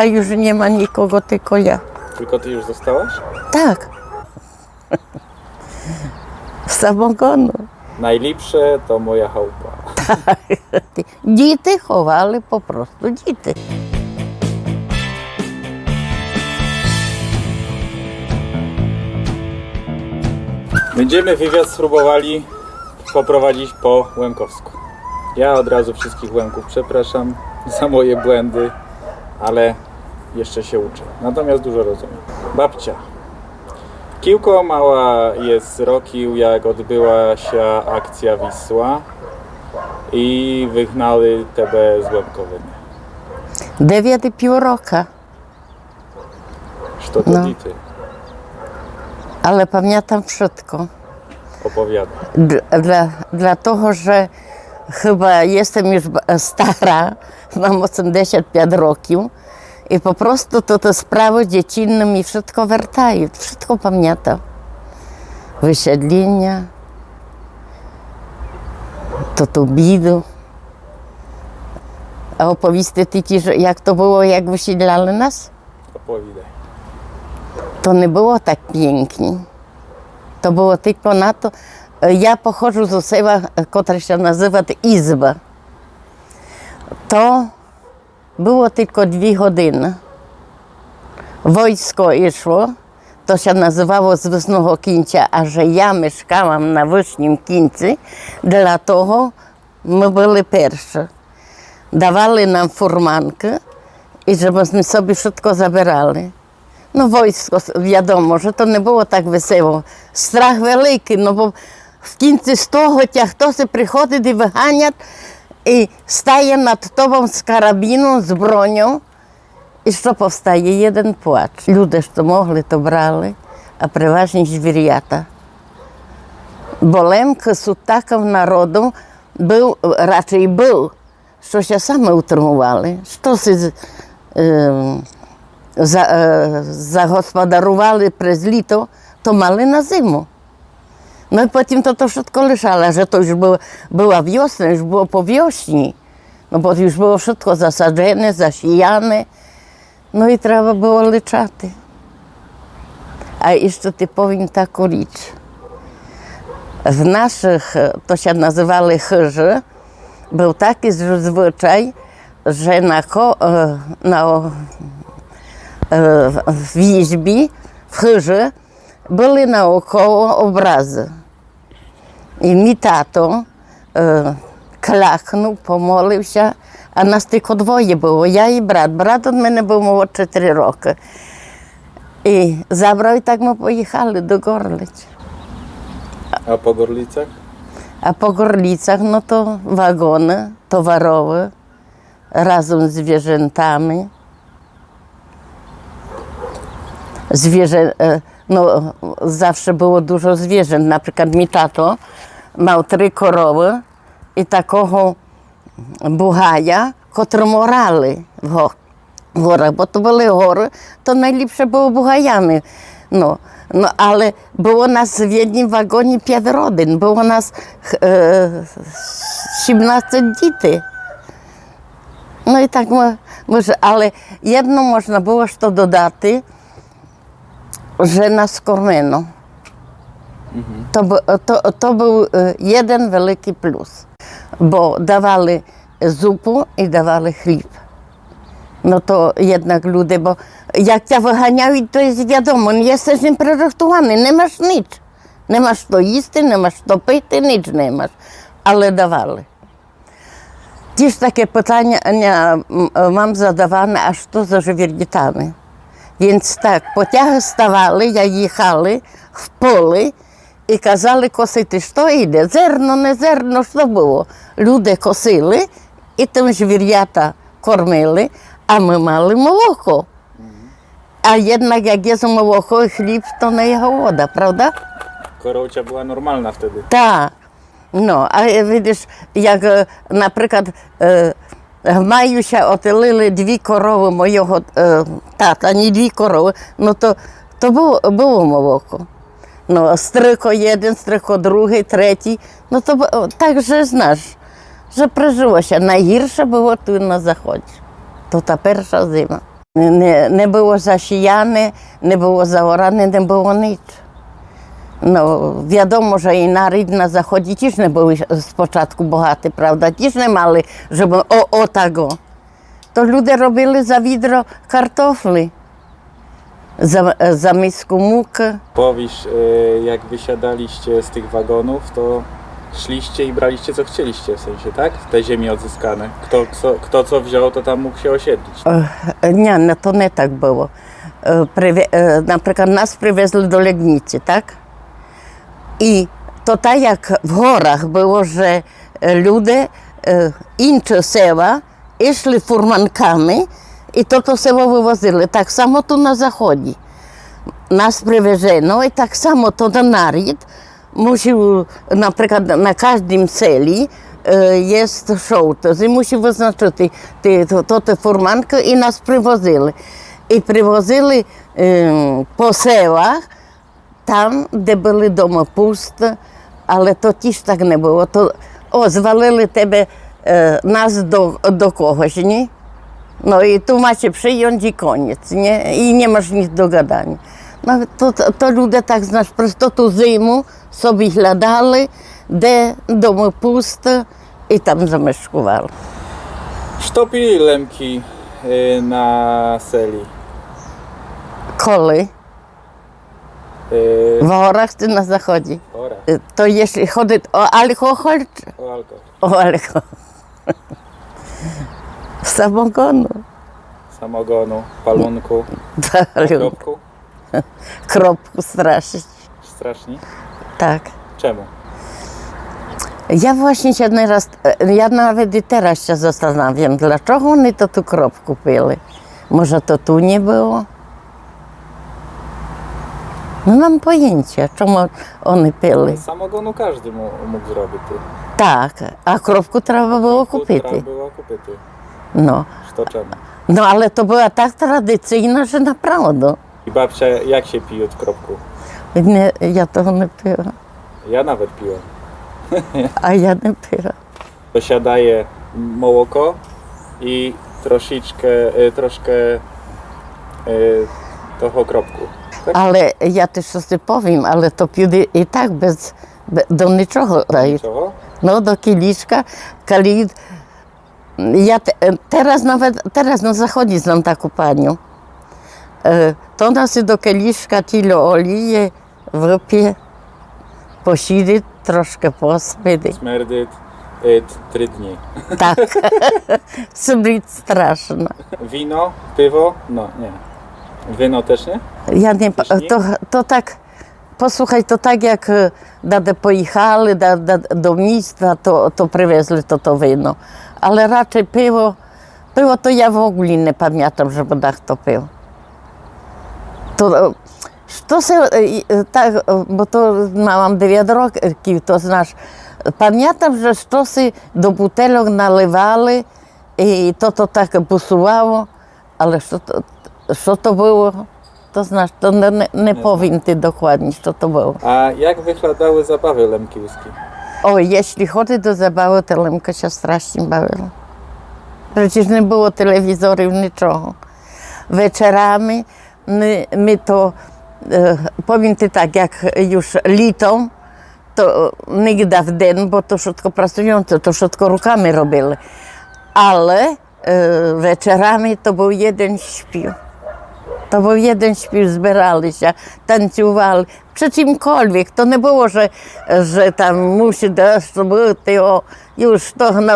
a już nie ma nikogo, tylko ja. Tylko ty już zostałaś? Tak. W samogonu. Najlepsze to moja chałupa. Tak. Dzieci chowali po prostu dzieci. Będziemy wywiad spróbowali poprowadzić po Łemkowsku. Ja od razu wszystkich Łemków przepraszam za moje błędy, ale jeszcze się uczę. Natomiast dużo rozumiem. Babcia. Kiłko mała jest rokił, jak odbyła się akcja Wisła i wygnali tebe z Łemkowiny. Dziewięć i pół. Co to no. ty? Ale pamiętam wszystko. Opowiadam. Dla, dlatego, że chyba jestem już stara, mam 85 roków. I po prostu to te sprawy dziecinne mi wszystko wracają, wszystko pamiętam. Wysiedlenia, to tu bidu. A opowisty tyki, że jak to było, jak wysiedlali nas? Opowiadaj. To nie było tak pięknie. To było tylko na to, ja pochodzę z osiedla, które się nazywa Izba. To Було тільки дві години. Військо йшло, то ще називало з весного кінця, аж я мешкала на вишнім кінці, для того ми були перші. Давали нам фурманки і щоб ми собі швидко забирали. Ну, військо, відомо, що то не було так весело. Страх великий, ну бо в кінці з того тя хтось приходить і виганять і стає над тобою з карабіном, з броню. І що повстає? Один плач. Люди, що могли, то брали, а переважні звірята. Бо Лемка сутаков народу був, радше був, що ще саме утримували. Із, е, за, е, загосподарували през літо, то мали на зиму. No i potem to, to wszystko leżało, że to już było, była wiosna, już było po wiośni. No bo już było wszystko zasadzone, zasijane. No i trzeba było leczati. A jeszcze ty powiem taką rzecz. W naszych, to się nazywali chyży, był taki zwyczaj, że na, ko, e, na e, w izbie, w chyży, były naokoło obrazy. I mi tato e, klachnął, pomolił się, a nas tylko dwoje było, ja i brat. Brat od mnie był młodszy 4 roki. I zabrał i tak my pojechali do Gorlic. A po Gorlicach? A po Gorlicach, no to wagony towarowe razem z zwierzętami. Zwierzę, e, no zawsze było dużo zwierząt. Na przykład mi tato мав три корови і такого бугая, котрому рали в горах, бо то були гори, то найліпше було бугаями. Ну, ну, Але було нас в одній вагоні п'ять родин, було нас е, 17 дітей. Ну і так ми, ми ж, але єдно можна було що додати, вже нас кормено. To, bu- to, to był e, jeden wielki plus, bo dawali zupę i dawali chleb. No to jednak ludzie, bo jak cię wyganiają, to jest wiadomo, nie jesteś im przygotowany, nie masz nic. Nie masz to jeść, nie masz to pić, nic nie masz, ale dawali. Też takie pytania nie, m, mam zadawane, a co za żywiernietami. Więc i kazali kosити, що йде, зерно, не зерно, що було. Люди косили і тим звір'ята кормили, а ми мали молоко. А jednak jak jest молоко і хліб, то не є голода, правда? Korowcia była normalna wtedy. Так. Ну, а е, видиш, як, е, наприклад, е, в маю ще отелили дві корови моєго е, тата, не дві корови, ну то, то було, було молоко. Ну, стрико один, стрико другий, третій. Ну то так же знаєш, що прижилося. Найгірше було тут на заході. То та перша зима. Не, не було засіяне, не було заоране, не було ніч. Ну, відомо, що і на рід на заході ті ж не були спочатку багаті, правда, ті ж не мали, щоб о. То люди робили за відро картофлі, za, zamiejską mukę. E, jak wysiadaliście z tych wagonów, to szliście i braliście co chcieliście, w sensie, tak? Te ziemie odzyskane. Kto co, kto co wziął, to tam mógł się osiedlić. E, nie, no to nie tak było. E, na przykład nas przywiezli do Legnicy, tak? I to tak jak w górach było, że ludzie, inne seła, szli furmankami, і то то село вивозили. Так само тут на заході. Нас привезено, і так само то на нарід мусив, наприклад, на кожному селі е, є шоутез, і мусив визначити то, то, ті фурманки, і нас привозили. І привозили е, по селах, там, де були дома пусто, але то ті ж так не було. То, о, звалили тебе е, нас до, до когось, ні? No i tu macie przyjąć i koniec, nie? I nie masz nic do gadania. No to, to, to ludzie tak znasz, prostotu zimu sobie gledali, де domu puste i tam zamieszkowali. Sztopili lemki y, na seli. Koly w horach czy na zachodzie. ora, y, To jeśli chodzi o alkohol, czy o alkohol. o alkohol. Samogonu. Samogonu, palunku, kropku. Kropku straszyć. Strasznie? Tak. Czemu? Ja właśnie się nieraz, e, ja nawet i teraz się zastanawiam, dlaczego oni to tu kropku pili. Może to tu nie było? No mam pojęcie, czemu oni pili. Samogonu każdy mógł zrobić. Tak, a kropku trzeba było kupić. Trzeba było kupić. No. No ale to była tak tradycyjna, że naprawdę. I babcia, jak się pije od kropku? Nie, ja to nie piłam. Ja nawet piłem. A ja nie piłam. To mołoko i troszeczkę, e, troszkę e, toho kropku. Tak? Ale ja też coś powiem, ale to piję i tak bez, bez do niczego No do kieliszka, kali ja te, teraz nawet, teraz na zachodzie znam taką panią. E, To nas do kieliszka tyle olije wypije, posidi, troszkę pospedy. Smerdyt e, t- trzy dni. Tak, sobie straszna. Wino, piwo? No nie. Wino też nie? Ja nie, to, to tak, posłuchaj, to tak jak e, dade pojechali da, da, do miasta, to, to przywieźli to, to wino. але радше пиво, пиво то я в взагалі не пам'ятав, що вода хто пив. То, що се, так, бо то мам 9 років, то знаєш, пам'ятав, що щось до бутельок наливали, і то то так бусувало, але що то, що то було, то знаєш, то не, не, не повім докладні, що то було. А як викладали забави лемківські? O, jeśli chodzi do zabawy, to Lemka się strasznie bawiła. Przecież nie było telewizorów, niczego. Wieczorami my, my to, e, powiem Ci tak, jak już litą, to nigdy w dzień, bo to wszystko pracujące, to wszystko rukami robili. Ale e, wieczorami to był jeden śpiew. To był jeden śpiew, zbierali się, tańcowali, przy czymkolwiek. To nie było, że, że tam musi deszcz być, o, już to na,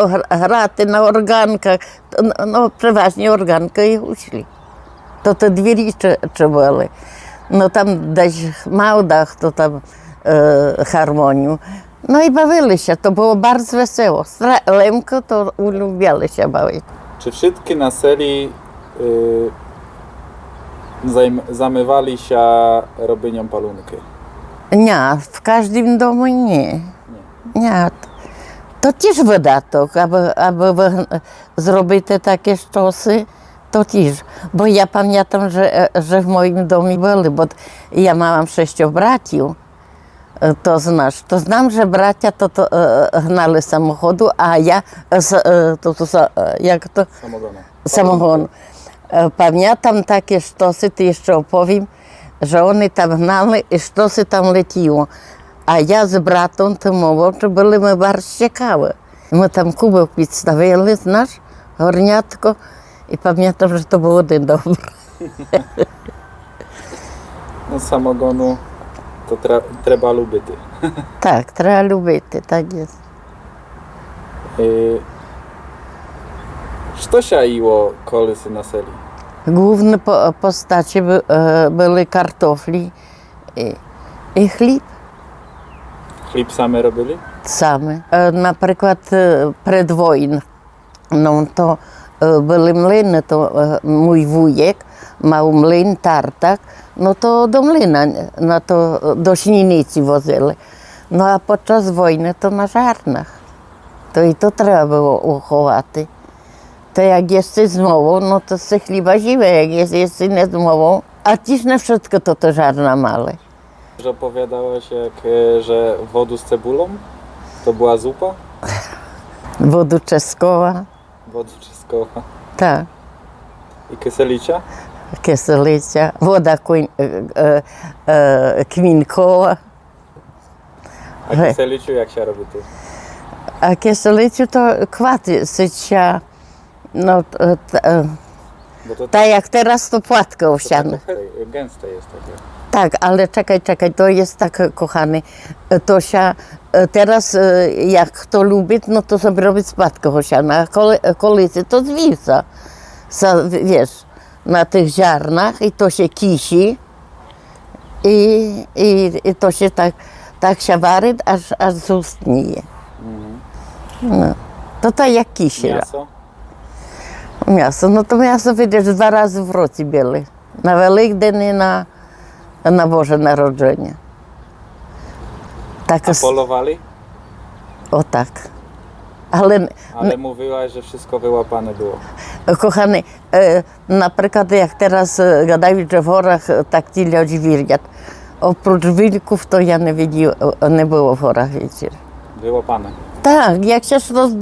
grati na organkach. To, no, no, przeważnie organki i uszli. To te dwie licze były. No tam dać małdach, to tam e. No i bawili się, to było bardzo wesoło. Lemko to ulubiali się bawić. Czy wszystkie na seli y, zajm- zamywali się robieniem palunki? Ні, в кожному домі ні. Ні. То теж видаток, аби, аби зробити такі щоси, то теж. Бо я пам'ятаю, що, в моєму домі були, бо я мала шістьох братів, то знаєш, то знам, що браття то, то гнали самоходу, а я, е, то, то, як то, Samogonu. самогон. Е, Пам'ятам такі штоси, ти ще оповім, що вони там гнали і штоси там летіло. А я з братом тим молодшим були ми барщиками. Ми там кубок підставили, знаєш, горнятко, і пам'ятам, що то було один добре. No, samogonu to tra- trzeba lubić. Так, треба любити, так є. Yy, Що siaiło kolysy na seli? E, były kartofli i, i chlіб. Chleb same robili? Саме. Наприклад, перед воїн, ну, то були млини, то мій вуєк мав млин тартак, ну то до млина, на то, до Шніниці возили. Ну а під час війни то на жарнах. То і то треба було to jak jesteś z mową, no to se chliba zimę, jak jest, jesteś nie z mową, a dziś na wszystko to to żarna male. Że opowiadałaś, jak, e, że wodu z cebulą? To była zupa? Wodu czeskowa, Wodu czeskowa. tak, I kyselicia? kieselica, woda kuń, e, e, e, kminkowa, A Hej. jak się robi ty? a kieseliciu to kwaty no, e, t, e, to tak jak teraz, to płatka owsiana. to gęste jest takie. Tak, ale czekaj, czekaj, to jest tak, kochany. E, Tosia, teraz jak kto lubi, no to sobie robi spadkę owsianą, a kole, to zwisa. Sa, wiesz, na tych ziarnach i to się kisi i, i, i to się tak, tak się wary, aż, aż zustnieje. Mhm. No. To tak jak kisiel. М'ясо. Ну то м'ясо видиш два рази в році біли. На Великдень і на, на Боже народження. Так, A ос- отак. Але, Ale mówiłaś, że wszystko wyłapane było. коханий, е, наприклад, як зараз е, гадають, що в горах е, так ті люди вірять. Опроч вільків, то я не видів, не було в горах вічір. Wyłapane. Так, як ще щось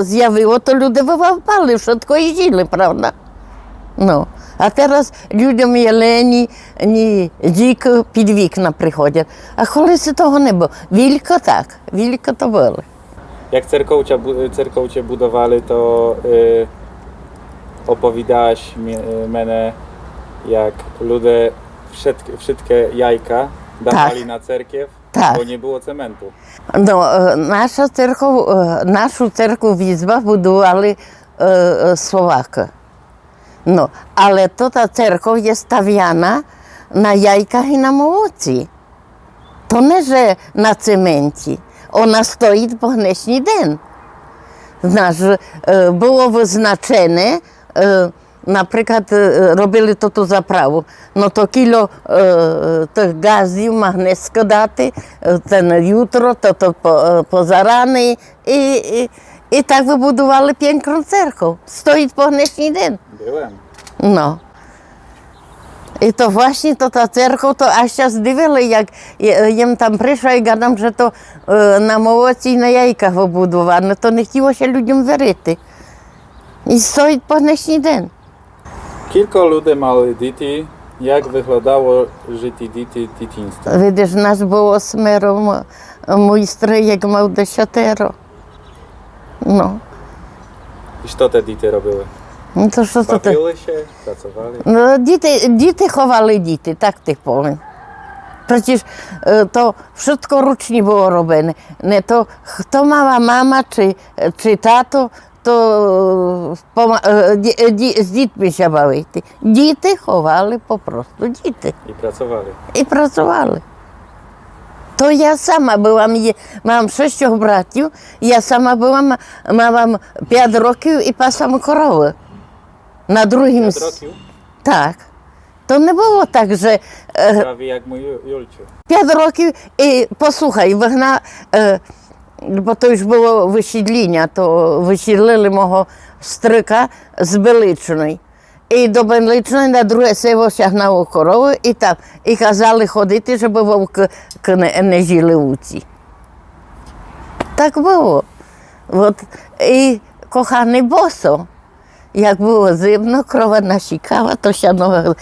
з'явило, то люди вивавпали, швидко і жили, правда? Ну, а зараз людям є ні діки під вікна приходять. А колись того не було. Вілько так, вілько то було. Jak cerkołcia, cerkołcie budowali, to y, opowiadałaś mnie, jak ludzie wszystkie, wszystkie jajka dawali Tak. na cerkiew, Tak. Bo nie było cementu. No, nasza cerkow, naszą cerkowę w Izbach budowali e, Słowacy. No, ale to ta cerkow jest stawiana na jajkach i na молоці. To nie, że na cemencie. Ona stoi po dnešní den. Znasz, było wyznaczone наприклад, е, робили ту заправу, ну то кіло е, тих газів магнез скидати, е, це на jutro, то, то по, е, позарани, і, і, і так вибудували п'янкру церкву. Стоїть по гнешній день. Byłem. No. І то właśnie то та церква, то аж час дивили, як їм там прийшла і гадам, що то е, на молоці і на яйках вибудовано, то не хотілося людям вірити. І стоїть по день. Кілька людей мали діти. Як виглядало життя діти дитинства? Видиш, нас було сміро е, майстри, як мав десятеро. Ну. І що те діти робили? Ну, то що це ти? Працювали. Ну, діти, діти ховали діти, так ти повинен. Przecież e, to wszystko rucznie było robione. Nie, to kto mała mama, чи тато то е, е, з дітьми ще бавити. Діти ховали попросту діти. І працювали. І працювали. То я сама була вам мам шістьох братів, я сама була, мала п'ять років і пасам корови. На другім. П'ять років? Так. То не було так, що... Е, як мою Юльчу. П'ять років і послухай, вигна. Е, бо то ж було висідління, то висідлили мого стрика з Беличної. І до Беличної на друге село сягнало корову і там. І казали ходити, щоб вовки не, не жили у ці. Так було. От, і коханий босо. як було зимно, крова насікала, то siano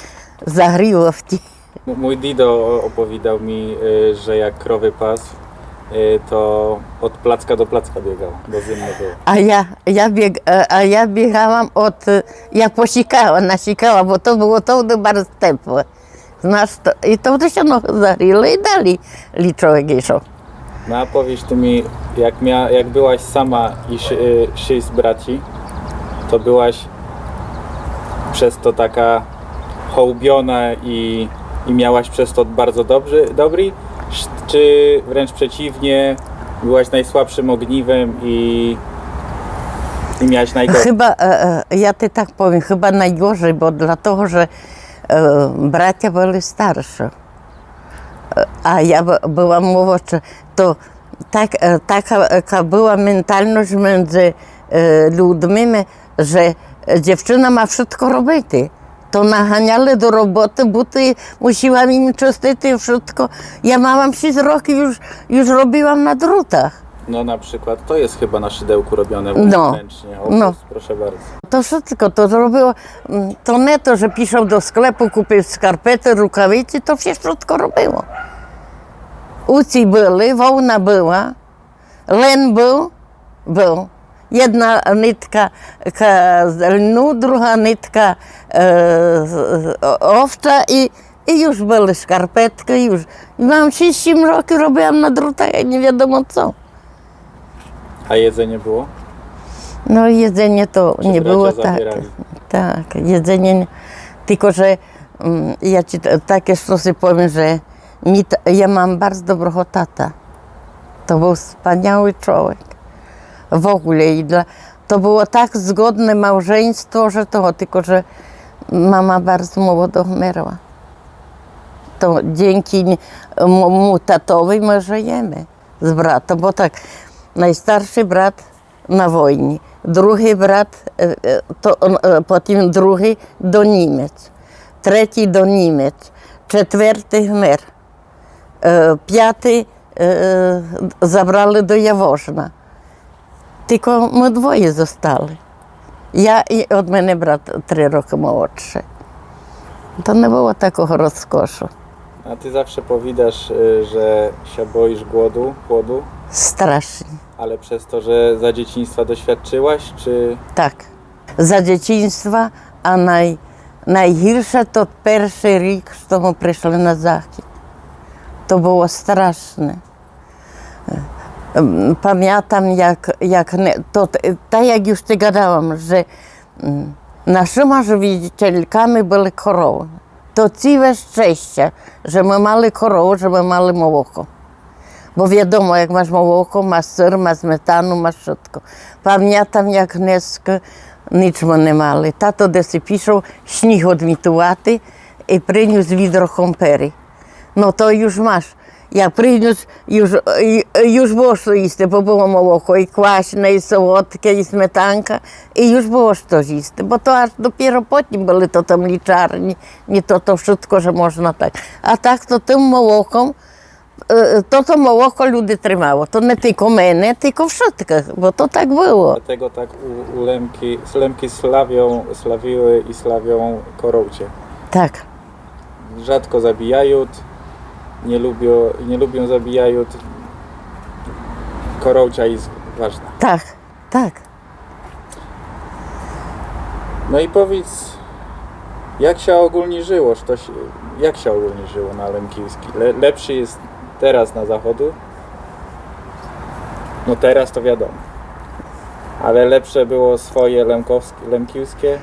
загріло в ті. Mój Dido opowiadał mi, że jak krowy pas, y, Y, to od placka do placka biegał, do zimna było. A ja, ja, bieg, e, a ja biegałam od, ja posikała, nasikała, bo to było to bardzo ciepłe. Znasz, to, i to się no zaryło i dalej liczyło gdzieś. No a powiesz ty mi, jak, mia, jak byłaś sama i szy, y, szy z braci, to byłaś przez to taka hołbiona i, i miałaś przez to bardzo dobry, dobry czy wręcz przeciwnie, byłaś najsłabszym ogniwem i, i miałaś najgorzej? Chyba, e, e, ja ty tak powiem, chyba najgorzej, bo dlatego, że e, bracia byli starsi, a ja byłam młodsza, to tak, taka była mentalność między ludźmi, że dziewczyna ma wszystko robić to naganiali do roboty, buty musiałam im czystyć i wszystko. Ja małam przez rok już, już robiłam na drutach. No na przykład to jest chyba na szydełku robione ręcznie. Opus, no. no. proszę bardzo. To wszystko to zrobiło. Mm, to nie to, że piszą do sklepu, kupił skarpety, rukawice, to się wszystko robiło. Uci byli, wołna była, len był, był. Jedna nitka ka- z lnu, druga nitka e, owcza i, i już były skarpetki, już. I mam 6-7 roków, robiłam na drutach nie wiadomo co. A jedzenie było? No jedzenie to Czy nie było tak. Tak, jedzenie, nie- tylko że mm, ja ci takie sztosy powiem, że mi, ja mam bardzo dobrego tata. To był wspaniały człowiek. W ogóle i dla, to było tak zgodne małżeństwo, że to, tylko że mama bardzo młodo umarła. To dzięki mu, tatowi my żyjemy z bratem, bo tak, najstarszy brat na wojnie, drugi brat, e, e, to, on, e, potem drugi do Niemiec, trzeci do Niemiec, czwarty mer, piąty zabrali do Jaworzna. Tylko my dwoje zostali. Ja i od мене брат три роки молодший. To nie było takiego rozkoszu. A ty zawsze powiadasz, y, że się boisz głodu, głodu, Strasznie. ale przez to, że za dzieciństwa doświadczyłaś, czy Tak. Za dzieciństwa, a naj, najgorsze to pierwszy rok, że my przyszli na zachód. To było straszne. pamiętam, jak, jak to, tak jak już ty gadałam, że mm, naszyma żywicielkami były korowy. To ciwe szczęście, że my mali korowy, że my mali mleko. Bo wiadomo, jak masz mleko, masz syr, masz metanu, masz wszystko. Pamiętam, jak niesko nic my nie mali. Tato dosypiszał śnich odmitułaty i przyniósł widro kompery. No to już masz. Jak przyniósł, już, już było co jeść, bo było молоко i kwaśne, i słodkie, i smetanka, i już było co jeść, bo to aż dopiero potem były to tam liczarni, nie to to wszystko, że można tak. A tak to tym молоком, e, to to молоко люди тримало. То не тільки мене, тільки wszystkich, bo to tak było. dlatego tak u, u Lemki, Lemki slawią, slawiły i slawią korowcie. Tak. Rzadko zabijają, nie lubią, nie lubią zabijają. Korowcia jest ważna. Tak, tak. No i powiedz, jak się ogólnie żyło? To się, jak się ogólnie żyło na Lemkiewski? Le, lepszy jest teraz na zachodu? No teraz to wiadomo. Ale lepsze było swoje lemkowskie, lemkiewskie?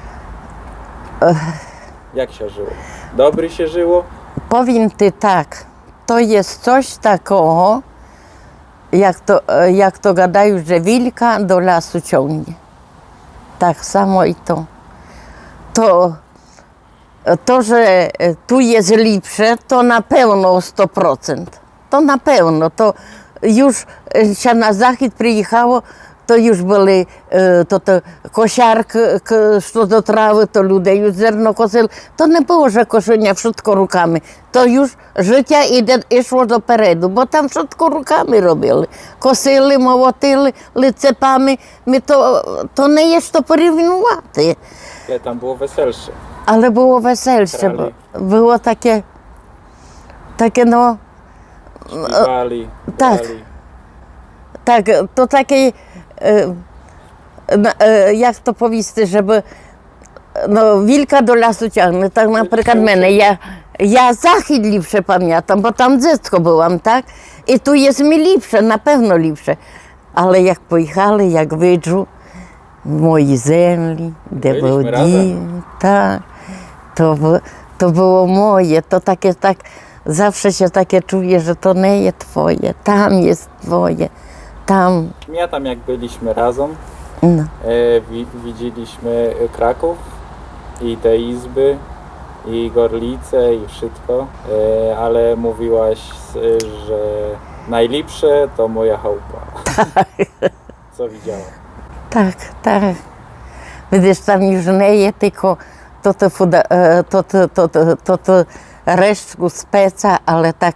Jak się żyło? Dobry się żyło? Powiem Ty tak, to jest coś takiego, jak to, jak to gadają, że wilka do lasu ciągnie. Tak samo i to. To, to że tu jest lepsze, to na pewno 100%. To na pewno. To już się na zachód przyjechało, Тої ж були е, то, то кошар що до трави, то людей зерно косили, то не було вже кошеня швидко руками. То ж життя іде, йшло допереду, бо там швидко руками робили. Косили, молотили лицепами. Ми то то не є що порівнювати. Але Там було весельше. Але було весельше. Бо, було таке, таке ну. Співали, так, так, то такий Y, y, jak to powisti, żeby no, wilka do lasu ciągnę, tak na przykład mnie. Ja, ja zachód lipsze pamiętam, bo tam dziecko byłam, tak? I tu jest mi lipsze, na pewno lipsze. Ale jak pojechali, jak wydżu w mojej ziemi, gdzie był tak, to, to było moje, to takie tak, zawsze się takie czuję, że to nie jest twoje, tam jest twoje. Tam. Ja tam jak byliśmy razem, no. E, widzieliśmy Kraków i te izby i Gorlice i wszystko, e, ale mówiłaś, e, że najlepsze to moja chałupa. Tak. Co widziałam. Tak, tak. Widzisz, tam już nie jest tylko to, to, to, to, to, to, to resztku speca, ale tak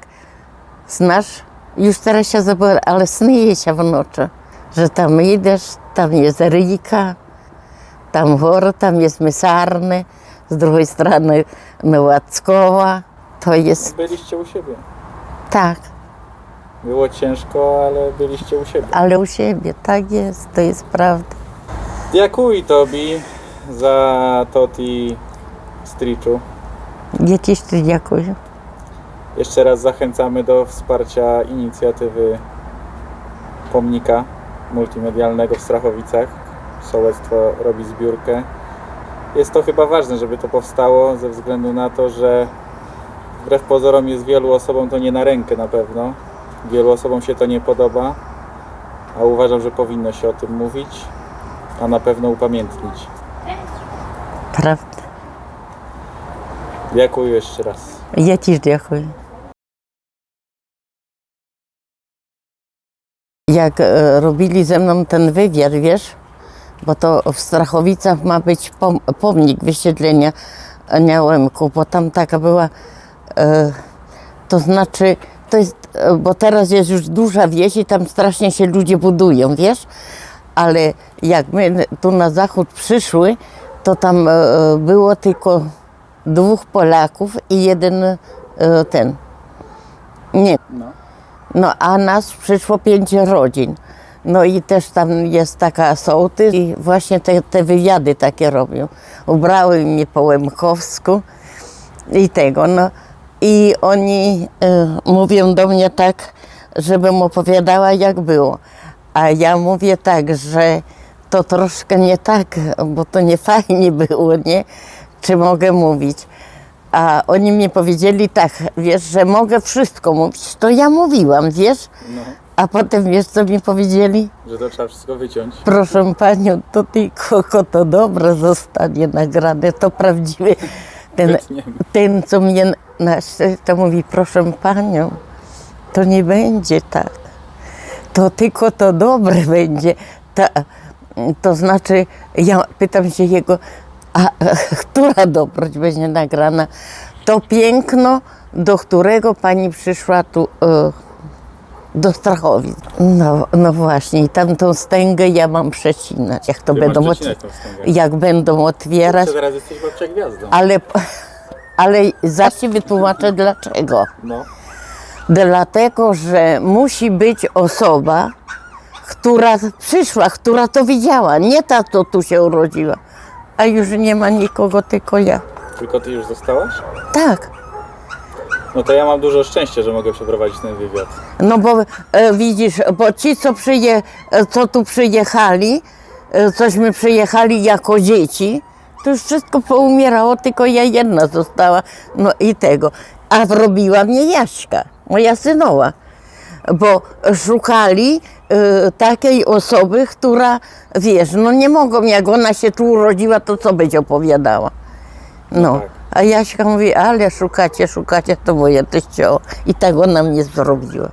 znasz już teraz się zabiera, ale snyje się w nocy, że tam idziesz, tam jest ryjka, tam góra, tam jest mysarny, z drugiej strony Nowackowa. To jest... Byliście u siebie? Tak. Było ciężko, ale byliście u siebie. Ale u siebie, tak jest, to jest prawda. Dziękuję Tobie za to Ti striczu. Ja Ci jeszcze dziękuję. Jeszcze raz zachęcamy do wsparcia inicjatywy pomnika multimedialnego w Strachowicach. Sołectwo robi zbiórkę. Jest to chyba ważne, żeby to powstało, ze względu na to, że wbrew pozorom jest wielu osobom to nie na rękę na pewno. Wielu osobom się to nie podoba, a uważam, że powinno się o tym mówić, a na pewno upamiętnić. Prawda. Dziękuję jeszcze raz. Я теж дякую. Jak e, robili ze mną ten wywiad, wiesz, bo to w Strachowicach ma być pom pomnik wysiedlenia Aniołemku, bo tam taka była, e, to znaczy, to jest, e, bo teraz jest już duża wieś i tam strasznie się ludzie budują, wiesz, ale jak my tu na zachód przyszły, to tam e, było tylko dwóch Polaków i jeden e, ten. Nie. No. No a nas przyszło pięć rodzin. No i też tam jest taka sołtys i właśnie te, te wywiady takie robią. Ubrały mnie po łemkowsku i tego, no. I oni e, mówią do mnie tak, żebym opowiadała jak było. A ja mówię tak, że to troszkę nie tak, bo to nie fajnie było, nie? Czy mogę mówić? A oni mi powiedzieli tak, wiesz, że mogę wszystko mówić. To ja mówiłam, wiesz? No, A potem wiesz, co mi powiedzieli? że to trzeba wszystko wyciąć. Proszę panią, to tylko to dobre zostanie nagrane, to prawdziwy. Ten, Wytniemy. ten co mnie na to mówi, proszę panią, to nie będzie tak. To tylko to dobre będzie. Ta, to znaczy, ja pytam się jego, a która dobroć będzie nagrana? To piękno, do którego pani przyszła tu e, do Strachowic. No, no właśnie, i tamtą stęgę ja mam przecinać. Jak to Ty będą, masz ot- przecinać tą wstęgę. jak będą otwierać. Teraz jesteś babcia gwiazdą. Ale, ale zaś ci wytłumaczę dlaczego. No. Dlatego, że musi być osoba, która przyszła, która to widziała, nie ta, co tu się urodziła. A już nie ma nikogo, tylko ja. Tylko ty już zostałaś? Tak, No to ja mam dużo szczęścia, że mogę przeprowadzić ten wywiad. no bo e, widzisz, bo ci, co, przyje, e, co tu przyjechali, e, cośmy przyjechali jako dzieci, to już wszystko poumierało, tylko ja jedna została, no i tego. A robiła mnie Jaśka, moja synowa, bo szukali e, takiej osoby, która, wiesz, no nie mogą, jak ona się tu urodziła, to co będzie opowiadała. No, tak. a Jaśka mówi, ale szukacie, szukacie, to moja teściowa. I tak ona mnie zrobiła.